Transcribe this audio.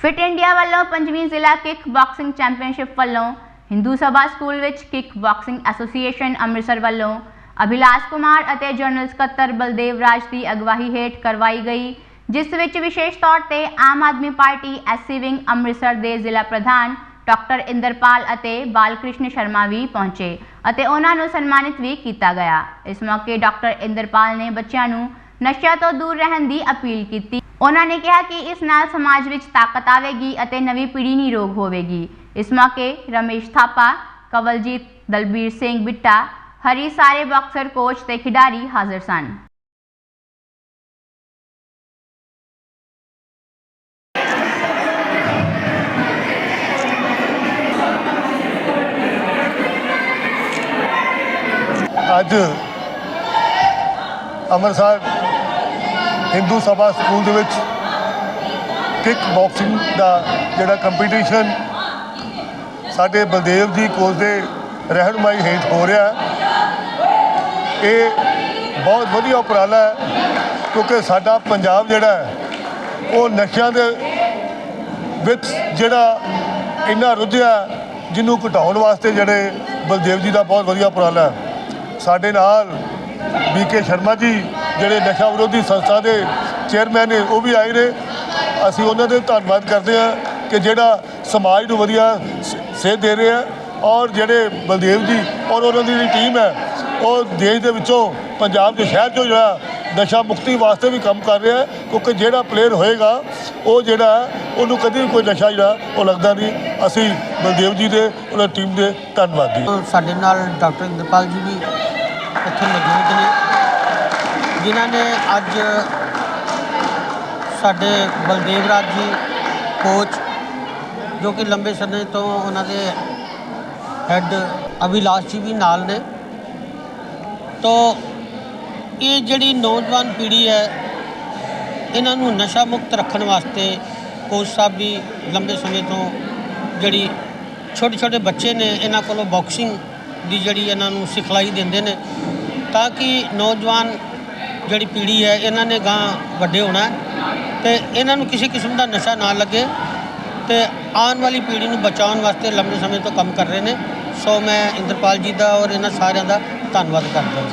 Fit India ਵੱਲੋਂ ਪੰਜਵੀਂ ਜ਼ਿਲ੍ਹਾ ਕਿਕ ਬਾਕਸਿੰਗ ਚੈਂਪੀਅਨਸ਼ਿਪ ਵੱਲੋਂ ਹਿੰਦੂ ਸਭਾ ਸਕੂਲ ਵਿੱਚ ਕਿਕ ਬਾਕਸਿੰਗ ਐਸੋਸੀਏਸ਼ਨ ਅੰਮ੍ਰਿਤਸਰ ਵੱਲੋਂ ਅਭਿਲਾਸ਼ ਕੁਮਾਰ ਅਤੇ ਜਨਰਲ ਸਕੱਤਰ ਬਲਦੇਵ ਰਾਜ ਦੀ ਅਗਵਾਈ ਹੇਠ ਕਰਵਾਈ ਗਈ, ਜਿਸ ਵਿੱਚ ਵਿਸ਼ੇਸ਼ ਤੌਰ ਤੇ Aam Aadmi party SC wing Amritsar ਦੇ ਜ਼ਿਲ੍ਹਾ ਪ੍ਰਧਾਨ ਡਾਕਟਰ ਇੰਦਰਪਾਲ ਅਤੇ ਬਾਲਕ੍ਰਿਸ਼ਨ ਸ਼ਰਮਾ ਵੀ ਪਹੁੰਚੇ ਅਤੇ ਉਹਨਾਂ ਨੂੰ ਸਨਮਾਨਿਤ ਵੀ ਕੀਤਾ ਗਿਆ। ਇਸ ਮੌਕੇ ਡਾਕਟਰ ਇੰਦਰਪਾਲ ਨੇ ਬੱਚਿਆਂ ਨੂੰ ਨਸ਼ਿਆਂ ਤੋਂ ਦੂਰ ਰਹਿਣ ਦੀ ਅਪੀਲ ਕੀਤੀ। ਉਹਨਾਂ ਨੇ ਕਿਹਾ ਕਿ ਇਸ ਨਾਲ ਸਮਾਜ ਵਿੱਚ ਤਾਕਤ ਆਵੇਗੀ ਅਤੇ ਨਵੀਂ ਪੀੜ੍ਹੀ ਨਿਰੋਗ ਹੋਵੇਗੀ। ਇਸ ਮੌਕੇ ਰਮੇਸ਼ ਥਾਪਾ, ਕਵਲਜੀਤ ਦਲਬੀਰ ਸਿੰਘ ਬਿੱਟਾ, ਹਰੀ ਸਾਰੇ ਬਾਕਸਰ ਕੋਚ ਤੇ ਖਿਡਾਰੀ ਹਾਜ਼ਰ ਸਨ। ਅੱਜ ਅੰਮ੍ਰਿਤਸਰ ਹਿੰਦੂ ਸਭਾ ਸਕੂਲ ਦੇ ਵਿੱਚ ਕਿਕ ਬਾਕਸਿੰਗ ਦਾ ਜਿਹੜਾ ਕੰਪੀਟੀਸ਼ਨ ਸਾਡੇ ਬਲਦੇਵ ਜੀ ਕੋਚ ਦੇ ਰਹਿਨੁਮਾਈ ਹੇਠ ਹੋ ਰਿਹਾ ਇਹ ਬਹੁਤ ਵਧੀਆ ਉਪਰਾਲਾ ਹੈ ਕਿਉਂਕਿ ਸਾਡਾ ਪੰਜਾਬ ਜਿਹੜਾ ਹੈ, ਉਹ ਨਸ਼ਿਆਂ ਦੇ ਵਿੱਚ ਜਿਹੜਾ ਇੰਨਾ ਰੁੱਝਿਆ ਜਿਹਨੂੰ ਘਟਾਉਣ ਵਾਸਤੇ ਜਿਹੜੇ ਬਲਦੇਵ ਜੀ ਦਾ ਬਹੁਤ ਵਧੀਆ ਉਪਰਾਲਾ ਹੈ। ਸਾਡੇ ਨਾਲ ਬੀਕੇ ਸ਼ਰਮਾ ਜੀ ਜਿਹੜੇ ਨਸ਼ਾ ਵਿਰੋਧੀ ਸੰਸਥਾ ਦੇ ਚੇਅਰਮੈਨ ਨੇ, ਉਹ ਵੀ ਆਏ ਨੇ। ਅਸੀਂ ਉਹਨਾਂ ਦੇ ਧੰਨਵਾਦ ਕਰਦੇ ਹਾਂ ਕਿ ਜਿਹੜਾ ਸਮਾਜ ਨੂੰ ਵਧੀਆ ਸ- ਸੇਧ ਦੇ ਰਹੇ ਆ ਔਰ ਜਿਹੜੇ ਬਲਦੇਵ ਜੀ ਔਰ ਉਹਨਾਂ ਦੀ ਜਿਹੜੀ ਟੀਮ ਹੈ, ਉਹ ਦੇਸ਼ ਦੇ ਵਿੱਚੋਂ, ਪੰਜਾਬ ਦੇ ਸ਼ਹਿਰ ਚੋਂ ਜਿਹੜਾ ਨਸ਼ਾ ਮੁਕਤੀ ਵਾਸਤੇ ਵੀ ਕੰਮ ਕਰ ਰਿਹਾ ਕਿਉਂਕਿ ਜਿਹੜਾ ਪਲੇਅਰ ਹੋਏਗਾ, ਉਹ ਜਿਹੜਾ ਉਹਨੂੰ ਕਦੀ ਵੀ ਕੋਈ ਨਸ਼ਾ ਜਿਹੜਾ, ਉਹ ਲੱਗਦਾ ਨਹੀਂ। ਅਸੀਂ ਬਲਦੇਵ ਜੀ ਦੇ, ਉਹਨਾਂ ਟੀਮ ਦੇ ਧੰਨਵਾਦੀ ਸਾਡੇ ਨਾਲ ਡਾਕਟਰ ਇੰਦਰਪਾਲ ਜੀ ਵੀ ਇੱਥੇ ਮੌਜੂਦ ਨੇ। ਜਿਨ੍ਹਾਂ ਨੇ ਅੱਜ ਸਾਡੇ ਬਲਦੇਵ ਰਾਜ ਜੀ ਕੋਚ ਜੋ ਕਿ ਲੰਬੇ ਸਮੇਂ ਤੋਂ ਉਹਨਾਂ ਦੇ ਹੈੱਡ ਅਭਿਲਾਸ਼ ਜੀ ਵੀ ਨਾਲ ਨੇ। ਤੋ ਇਹ ਜਿਹੜੀ ਨੌਜਵਾਨ ਪੀੜ੍ਹੀ ਹੈ, ਇਹਨਾਂ ਨੂੰ ਨਸ਼ਾ ਮੁਕਤ ਰੱਖਣ ਵਾਸਤੇ ਕੋਚ ਸਾਹਿਬ ਵੀ ਲੰਬੇ ਸਮੇਂ ਤੋਂ ਜਿਹੜੀ ਛੋਟੇ ਛੋਟੇ ਬੱਚੇ ਨੇ, ਇਹਨਾਂ ਕੋਲੋਂ ਬਾਕਸਿੰਗ ਦੀ ਜਿਹੜੀ ਇਹਨਾਂ ਨੂੰ ਸਿਖਲਾਈ ਦਿੰਦੇ ਨੇ, ਤਾਂ ਕਿ ਨੌਜਵਾਨ ਜਿਹੜੀ ਪੀੜ੍ਹੀ ਹੈ, ਇਹਨਾਂ ਨੇ ਗਾਂ ਵੱਡੇ ਹੋਣਾ ਹੈ ਤੇ ਇਹਨਾਂ ਨੂੰ ਕਿਸੇ ਕਿਸਮ ਦਾ ਨਸ਼ਾ ਨਾ ਲੱਗੇ ਤੇ ਆਉਣ ਵਾਲੀ ਪੀੜ੍ਹੀ ਨੂੰ ਬਚਾਉਣ ਵਾਸਤੇ ਲੰਬੇ ਸਮੇਂ ਤੋਂ ਕੰਮ ਕਰ ਰਹੇ ਨੇ। ਸੋ ਮੈਂ ਇੰਦਰਪਾਲ ਜੀ ਦਾ ਔਰ ਇਹਨਾਂ ਸਾਰਿਆਂ ਦਾ ਧੰਨਵਾਦ ਕਰਦਾ